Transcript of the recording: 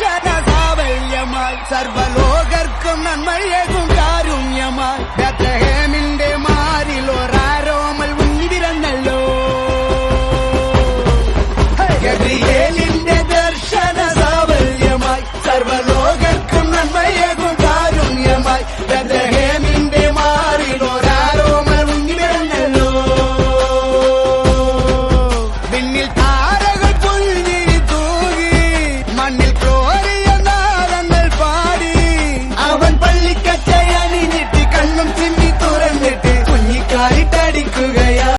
അക്ഷര സാവല്യമായി സർവലോകർക്കും നന്മയേകും കാരുണ്യമായി